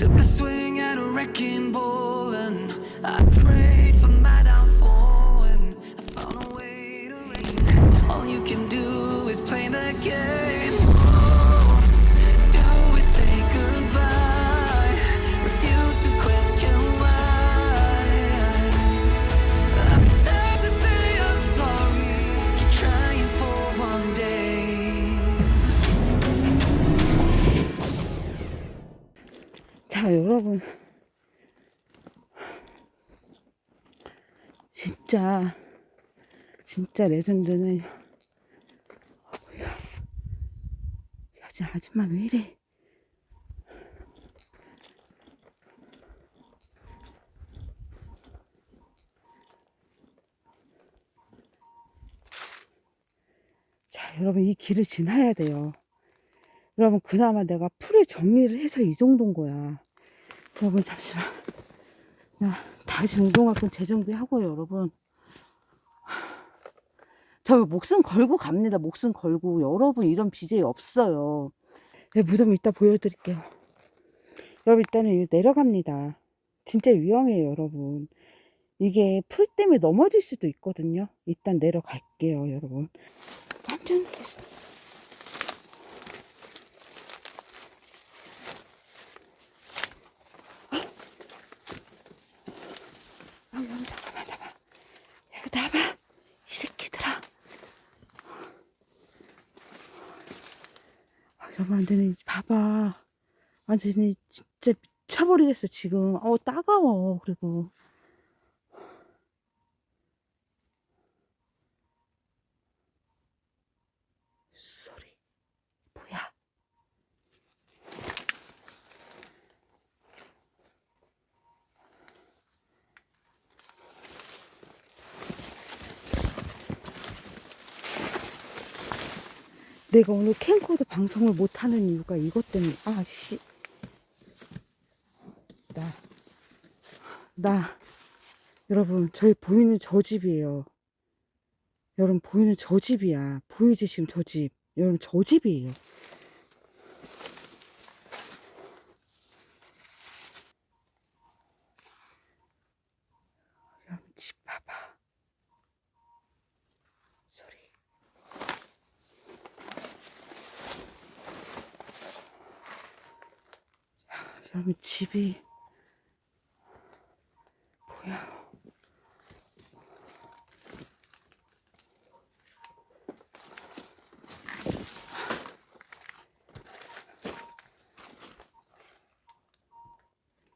Took a swing at a wrecking ball and I prayed for my downfall and I found a way to wreck All you can do is play the game. 진짜, 진짜 레전드는, 어, 뭐야. 야, 저 아줌마 왜 이래? 자, 여러분, 이 길을 지나야 돼요. 여러분, 그나마 내가 풀을 정리를 해서 이 정도인 거야. 여러분, 잠시만. 야, 다시 운동화끈 재정비하고요, 여러분. 저 목숨 걸고 갑니다. 목숨 걸고. 여러분, 이런 BJ 없어요. 네, 무덤 이따 보여드릴게요. 여러분, 일단은 내려갑니다. 진짜 위험해요, 여러분. 이게 풀 때문에 넘어질 수도 있거든요. 일단 내려갈게요, 여러분. 깜짝 놀랐어. 아, 여러분, 잠깐만, 나봐. 여기 나봐. 이 새끼들아. 아, 여러분, 안 되네. 봐봐. 완전히 진짜 미쳐버리겠어, 지금. 어, 따가워, 그리고. 내가 오늘 캠코더 방송을 못하는 이유가 이것 때문에, 아, 씨. 나, 나, 여러분, 저희 보이는 저 집이에요. 여러분, 보이는 저 집이야. 보이지, 지금 저 집. 여러분, 저 집이에요. 여러분, 집 봐봐. 소리. 야, 여러분, 집이. 뭐야.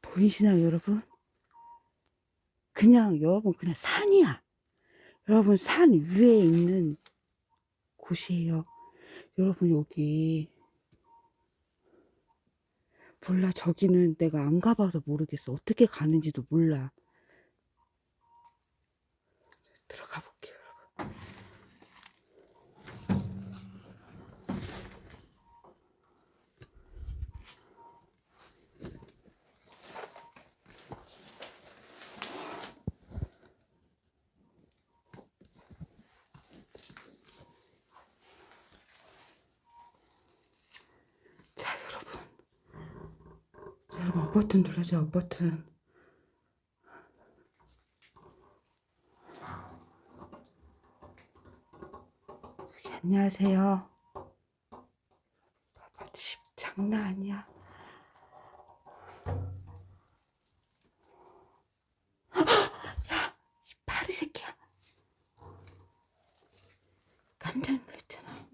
보이시나요, 여러분? 그냥, 여러분, 그냥 산이야. 여러분, 산 위에 있는 곳이에요. 여러분, 여기. 몰라, 저기는 내가 안 가봐서 모르겠어. 어떻게 가는지도 몰라. 들어가 볼게요, 여러분. 자, 여러분. 자, 여러분, 업 버튼 눌러줘, 업 버튼. 안녕하세요. 집 장난 아니야. 야, 이 파리 새끼야. 깜짝 놀랐잖아.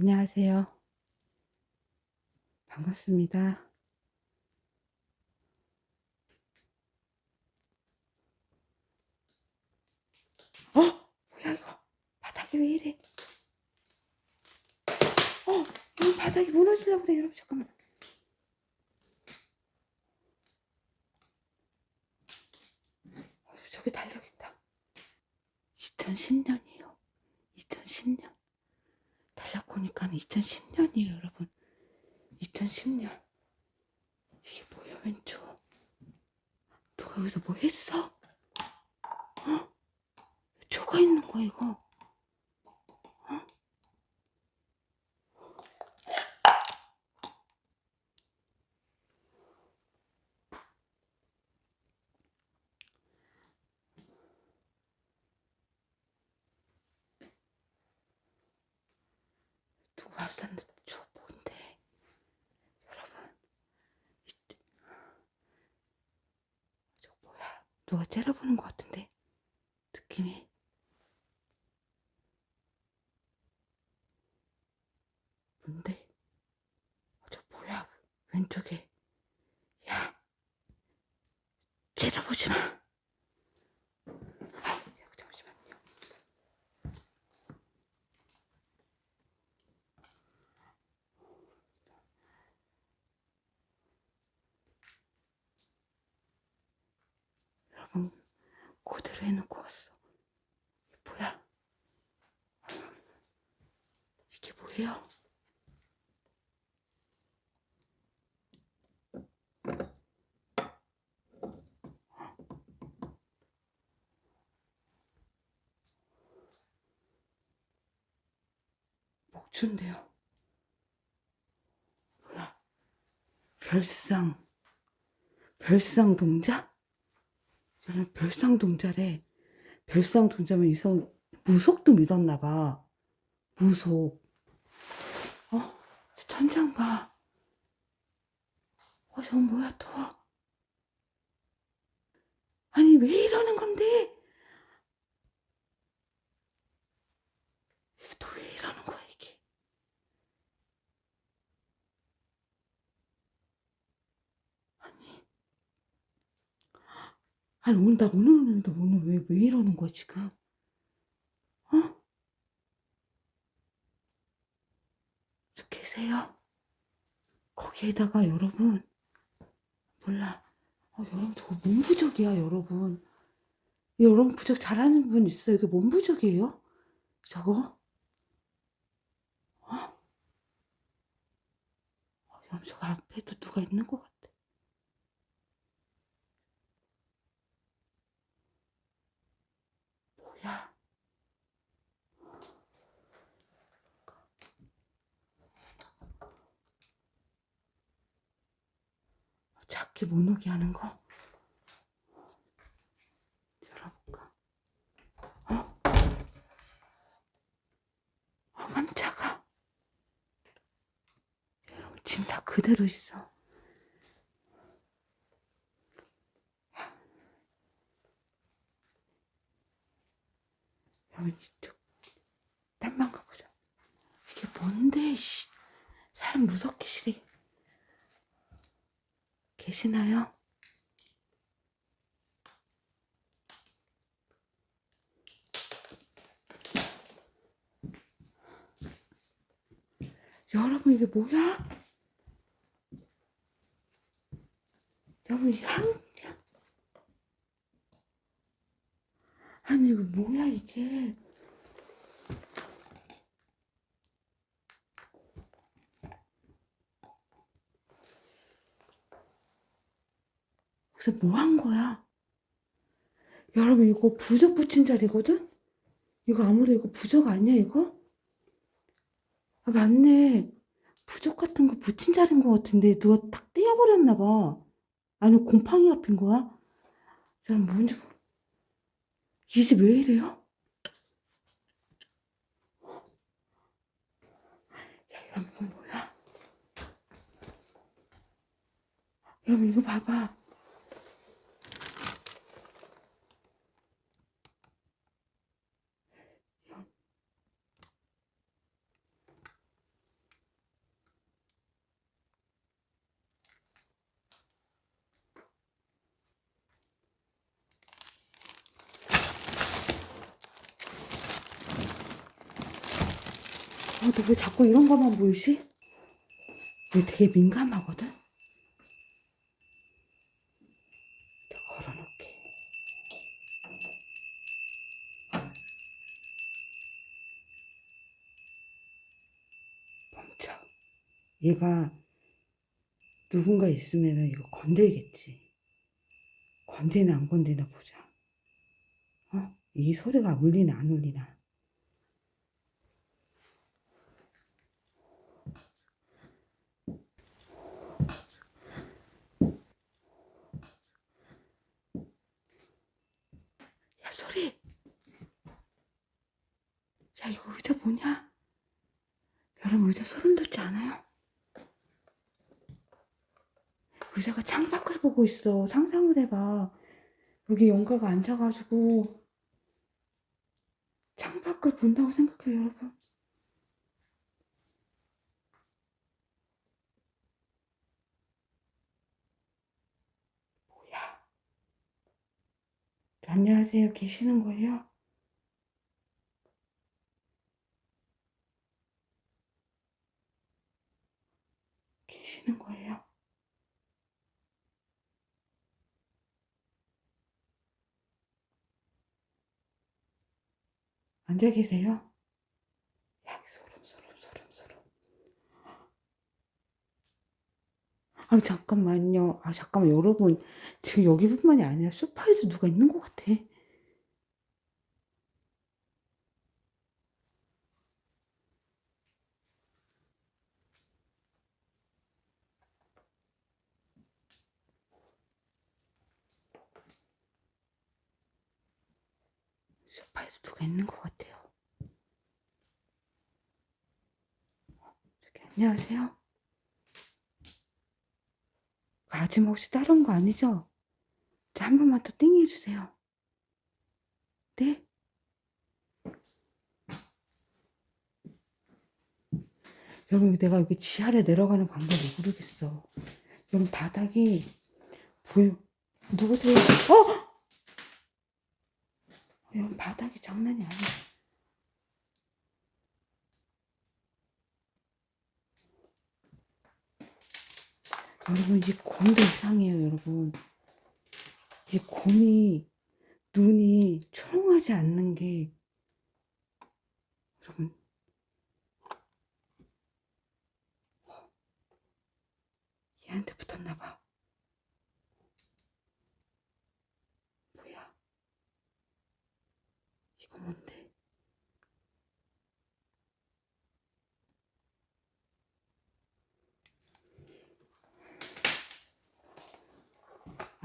안녕하세요. 반갑습니다. 어? 뭐야 이거? 바닥이 왜 이래? 어? 여기 바닥이 무너지려고 그래 여러분 잠깐만. 어, 저기 달력 있다. 2010년이에요. 2010년. 보니까 2010년이에요, 여러분. 2010년. 이게 뭐야, 왼쪽. 누가 여기서 뭐 했어? 어? 누가 있는 거야, 이거? 어? 누가 왔었는데 저 뭔데? 여러분, 이, 저 뭐야? 누가 째려보는 것 같은데? 느낌이. 뭔데? 어, 저 뭐야? 왼쪽에. 야, 째려보지 마. 아, 잠시만요. 여러분, 그대로 해놓고. 이게 뭐야? 이게 뭐예요? 목줄인데요. 뭐야? 별상. 별상 동자? 저는 별상 동자래. 별상 동자면 이성 무속도 믿었나 봐. 무속. 어? 저 천장 봐. 어, 저건 뭐야 또? 아니 왜 이러는 건데? 이게 또 왜 이러는 거야 이게? 아니. 아니 오늘 나 오늘 오는데 오늘 왜 왜 이러는 거야 지금? 어? 저 계세요? 거기에다가 여러분 몰라. 어, 여러분 저거 몸 부족이야 여러분. 여러분 부족 잘하는 분 있어요? 이게 몸 부족이에요? 저거? 어? 어, 여러분 저 앞에도 누가 있는 것 같아. 뭐야? 작게 못 오게 하는 거? 열어볼까? 어? 아, 깜짝아. 여러분, 지금 다 그대로 있어. 여러분, 이쪽. 딴방 가보자. 이게 뭔데, 씨. 사람 무섭게 시리. 계시나요? 여러분 이게 뭐야? 여러분 향. 아니 이거 뭐야 이게? 그래서 뭐 한 거야? 여러분 이거 부적 붙인 자리거든? 이거 아무리 이거 부적 아니야 이거? 아 맞네 부적 같은 거 붙인 자리인 것 같은데 누가 딱 떼어버렸나 봐 아니 곰팡이가 핀 거야? 여러분 뭔지 모르 이 집 왜 이래요? 야 여러분 이거 뭐야? 여러분 이거 봐봐 어, 너왜 자꾸 이런 것만 보이지? 얘 되게 민감하거든? 걸어놓게. 멈춰. 얘가 누군가 있으면 이거 건들겠지. 건드나 안 건드나 보자. 어? 이 소리가 울리나 안 울리나. 소리! 야, 이거 의자 뭐냐? 여러분, 의자 소름 돋지 않아요? 의자가 창밖을 보고 있어. 상상을 해봐. 여기 영가가 앉아가지고 창밖을 본다고 생각해요, 여러분. 안녕하세요. 계시는 거예요? 계시는 거예요? 앉아 계세요? 야, 소름, 소름, 소름, 소름. 아, 잠깐만요. 아, 잠깐만, 여러분. 지금 여기뿐만이 아니라 소파에도 누가 있는 것 같아. 소파에도 누가 있는 것 같아요. 저기, 안녕하세요. 아직 혹시 다른 거 아니죠? 자, 한 번만 더 띵해 주세요. 네? 여러분, 내가 여기 지하를 내려가는 방법을 모르겠어. 여러분, 바닥이 보여. 누구세요? 어! 여러분, 바닥이 장난이 아니야. 여러분, 이 곰도 이상해요, 여러분. 이 곰이 눈이 초롱하지 않는 게 여러분 얘한테 붙었나 봐. 뭐야? 이거 뭔데?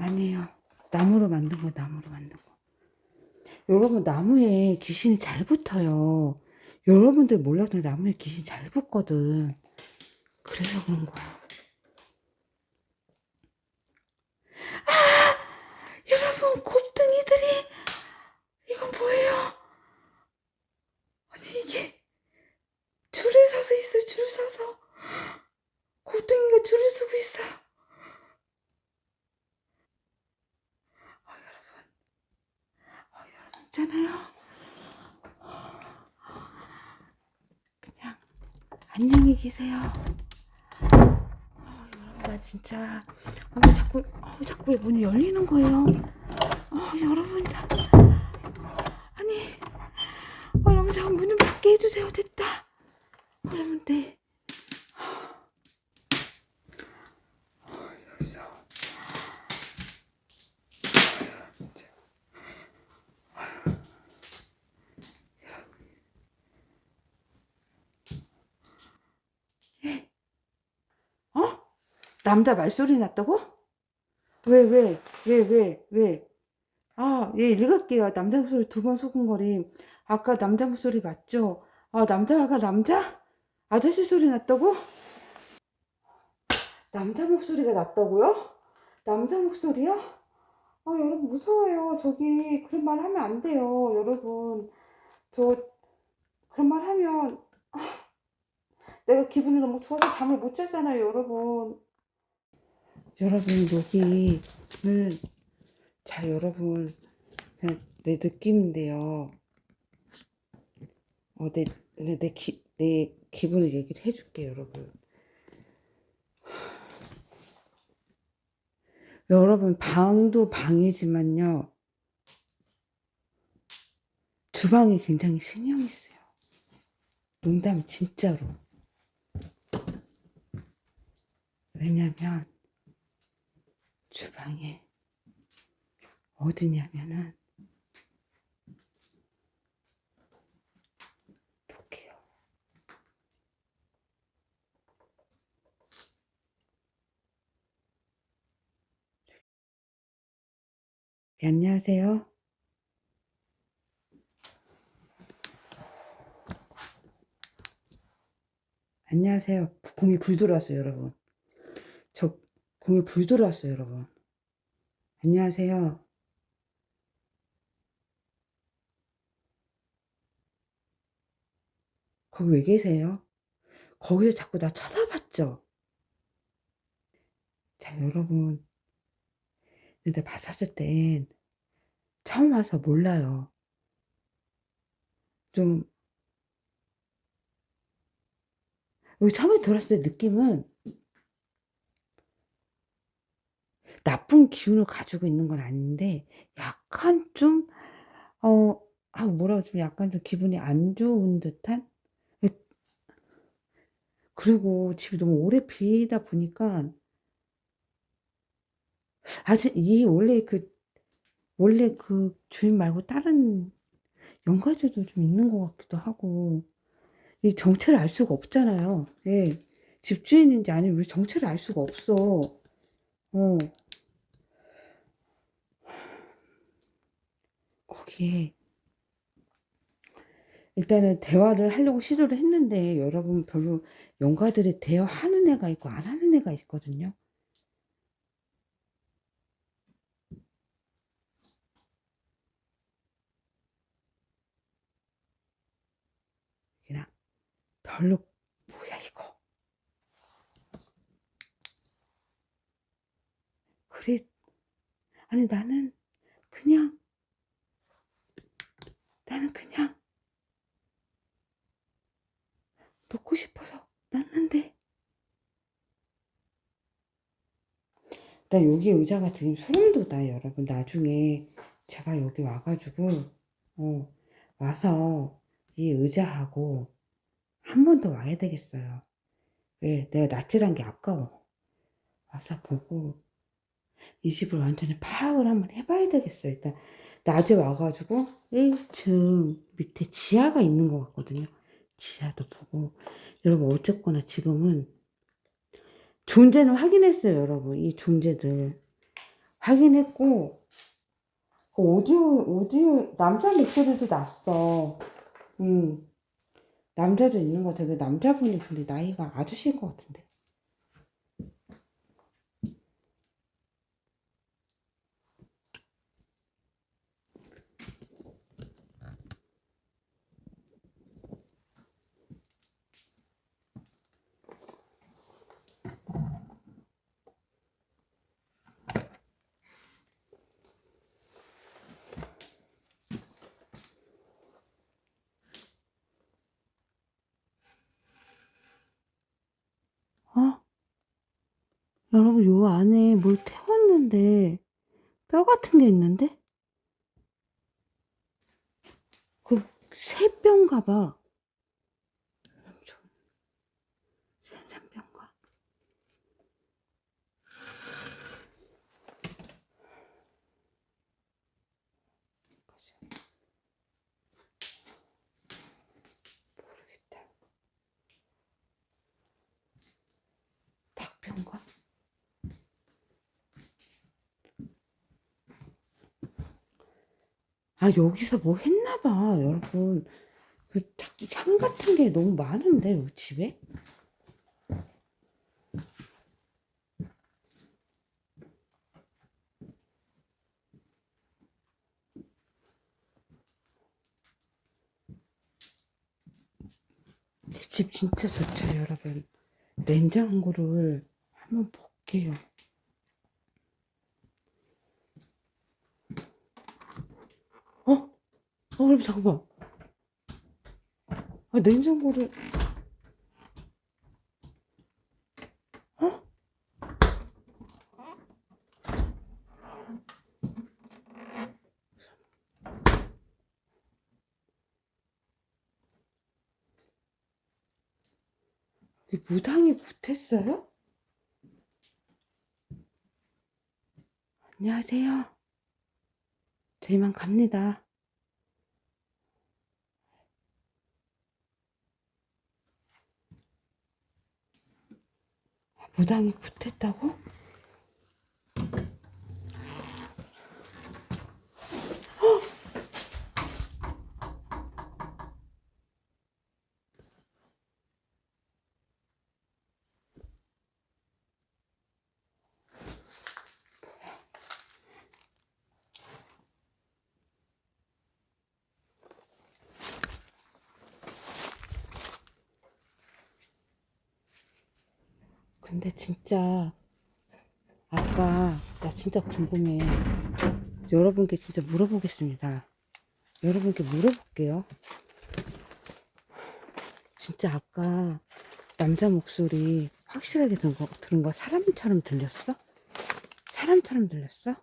아니에요. 나무로 만든 거, 나무로 만든 거. 여러분, 나무에 귀신이 잘 붙어요. 여러분들 몰라도 나무에 귀신 잘 붙거든. 그래서 그런 거야. 아! 여러분, 곱등이들이, 이건 뭐예요? 아니, 이게, 줄을 서서 있어요, 줄을 서서. 곱등이가 줄을 서고 있어요. 아, 여러분. 아, 여러분 있잖아요. 그냥 안녕히 계세요. 아, 여러분 나 진짜 아, 왜 자꾸 아, 왜 자꾸 문이 열리는 거예요. 아, 여러분 나 아니 아, 여러분 저 문을 밖에 해주세요. 됐다. 아, 여러분 네. 아, 여기서. 진짜. 어? 남자 말소리 났다고? 왜, 왜, 왜, 왜, 왜? 아, 예, 읽을게요. 남자 목소리 두 번 소금거림. 아까 남자 목소리 맞죠? 아, 남자가 남자? 아저씨 소리 났다고? 남자 목소리가 났다고요? 남자 목소리요? 아, 여러분 무서워요. 저기 그런 말 하면 안 돼요. 여러분. 저 그런 말 하면 아, 내가 기분이 너무 좋아서 잠을 못 자잖아요, 여러분. 여러분, 여기는, 자, 여러분, 그냥 내 느낌인데요. 어, 내, 내, 내, 기, 내 기분을 얘기를 해줄게요, 여러분. 여러분, 방도 방이지만요. 주방이 굉장히 신경이 쓰여. 농담 진짜로. 왜냐면 주방에 어디냐면은 네, 안녕하세요. 안녕하세요. 공이 불 들어왔어요, 여러분. 저 공이 불 들어왔어요, 여러분. 안녕하세요. 거기 왜 계세요? 거기서 자꾸 나 쳐다봤죠? 자, 여러분. 근데 봤었을 땐 처음 와서 몰라요. 좀, 처음에 들었을 때 느낌은 나쁜 기운을 가지고 있는 건 아닌데 약간 좀, 어, 아, 뭐라고 좀 약간 좀 기분이 안 좋은 듯한? 그리고 집이 너무 오래 비다 보니까 아직 이 원래 그 원래 그 주인 말고 다른 연가들도 좀 있는 것 같기도 하고 이 정체를 알 수가 없잖아요. 예. 집주인인지 아니면 우리 정체를 알 수가 없어. 어. 거기에 일단은 대화를 하려고 시도를 했는데 여러분 별로 연가들이 대화하는 애가 있고 안 하는 애가 있거든요. 그냥 별로 뭐야 이거. 그래 아니 나는 그냥 나는 그냥 놓고 싶어서 놨는데. 나 여기 의자가 지금 소름 돋아 여러분. 나중에 제가 여기 와가지고 어 와서 이 의자하고 한 번 더 와야 되겠어요. 왜 내가 낯질한 게 아까워. 와서 보고 이 집을 완전히 파악을 한번 해봐야 되겠어 일단 낮에 와가지고 1층 밑에 지하가 있는 것 같거든요. 지하도 보고. 여러분 어쨌거나 지금은 존재는 확인했어요 여러분 이 존재들. 확인했고 그 오디오 오디오 남자 목소리도 났어. 음. 남자도 있는 것 같아 그 남자분이 근데 나이가 아저씨일 것 같은데 어? 여러분, 요 안에 뭘 태웠는데, 뼈 같은 게 있는데? 그, 새뼈인가 봐. 생선뼈인가? 모르겠다. 닭뼈인가? 아, 여기서 뭐 했나 봐, 여러분. 그, 닭- 향 같은 게 너무 많은데, 여기 집에? 집 진짜 좋죠, 여러분. 냉장고를 한번 볼게요. 어? 어, 그럼 잠깐만. 아, 냉장고를. 어? 이 무당이 붙었어요? 안녕하세요. 저희만 갑니다. 무당이 붙었다고? 진짜 아까 나 진짜 궁금해. 여러분께 진짜 물어보겠습니다. 여러분께 물어볼게요. 진짜 아까 남자 목소리 확실하게 들은 거, 들은 거 사람처럼 들렸어? 사람처럼 들렸어?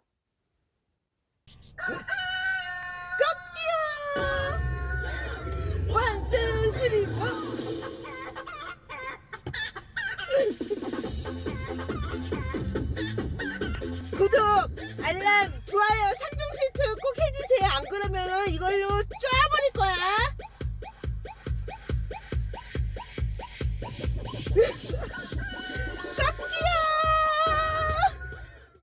이걸로 쪼아버릴 거야.